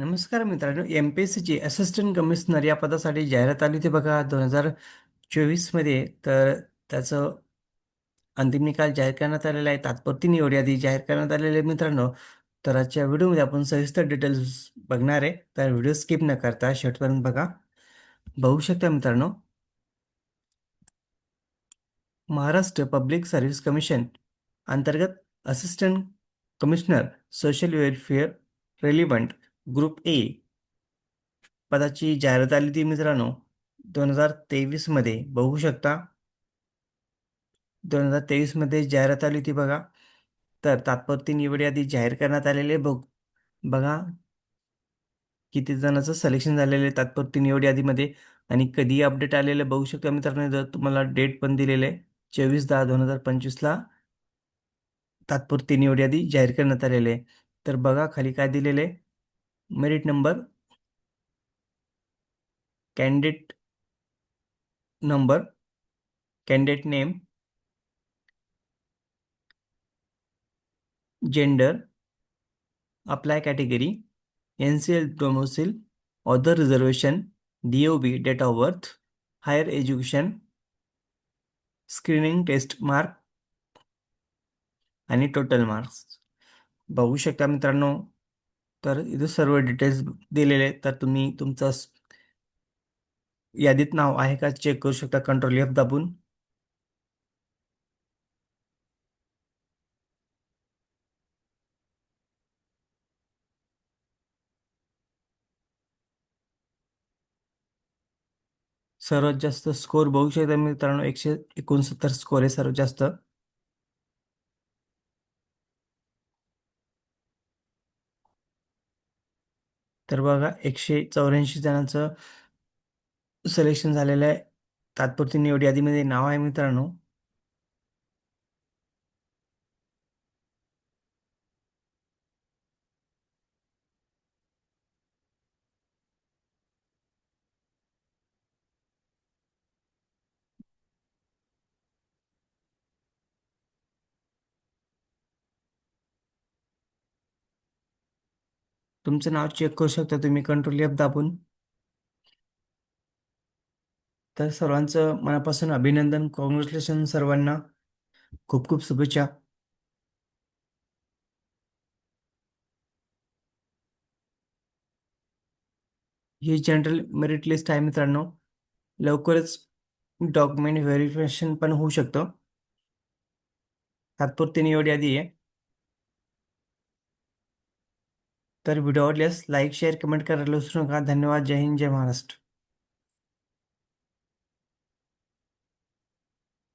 नमस्कार मित्रांनो M P S सीची असिस्टंट कमिशनर या पदासाठी जाहिरात आली होती बघा दोन हजार चोवीसमध्ये तर त्याचं अंतिम निकाल जाहीर करण्यात आलेला आहे. तात्पुरती निवड यादी जाहीर करण्यात आलेली आहे मित्रांनो. तर आजच्या व्हिडिओमध्ये आपण सविस्तर डिटेल्स बघणार आहे. तर व्हिडिओ स्किप न करता शेवटपर्यंत बघा. बघू शकता मित्रांनो. महाराष्ट्र पब्लिक सर्व्हिस कमिशन अंतर्गत assistant commissioner social welfare relevant group A पदाची जाहिरात आली ती मित्रांनो दोन हजार तेवीसमध्ये बघू शकता. दोन हजार तेवीसमध्ये जाहिरात आली होती बघा. तर तात्पुरती निवड यादी जाहीर करण्यात आलेली आहे. बघ बघा. किती जणांचं सिलेक्शन झालेलं आहे तात्पुरती निवड यादीमध्ये आणि कधी अपडेट आलेलं बघू शकता मित्रांनो. जर तुम्हाला डेट पण दिलेलं आहे चोवीस दहा दोन हजार पंचवीसला तात्पुरती निवड यादी जाहीर करण्यात आलेली आहे. तर बघा खाली काय दिलेलं आहे. Merit number candidate number candidate name gender apply category N C L domicile other reservation D O B date of birth higher education screening test mark आणि टोटल मार्क्स. बघू शकता मित्रांनो तर इथं सर्व डिटेल्स दिलेले आहेत. तर तुम्ही तुमचं यादीत नाव आहे का? चेक करू शकता. कंट्रोल एफ दाबून. सर्वात जास्त स्कोर बघू शकता मित्रांनो. एकशे एकोणसत्तर स्कोर आहे सर्वात जास्त. तर बघा एकशे चौऱ्याऐंशी जणांचं सिलेक्शन झालेलं आहे. तात्पुरती निवड यादीमध्ये नाव आहे मित्रांनो. तुमचं नाव चेक करू शकता तुम्ही कंट्रोल एफ दाबून. तर सर्वांचं मनापासून अभिनंदन कॉंग्रॅच्युलेशन सर्वांना. खूप खूप शुभेच्छा. ही जनरल मेरिट लिस्ट आहे मित्रांनो. लवकरच डॉक्युमेंट व्हेरिफिकेशन पण होऊ शकतं. तात्पुरती निवड यादी आहे. तर व्हिडिओ आवडल्यास लाईक शेअर कमेंट करायला विसरू नका. धन्यवाद. जय हिंद जय महाराष्ट्र.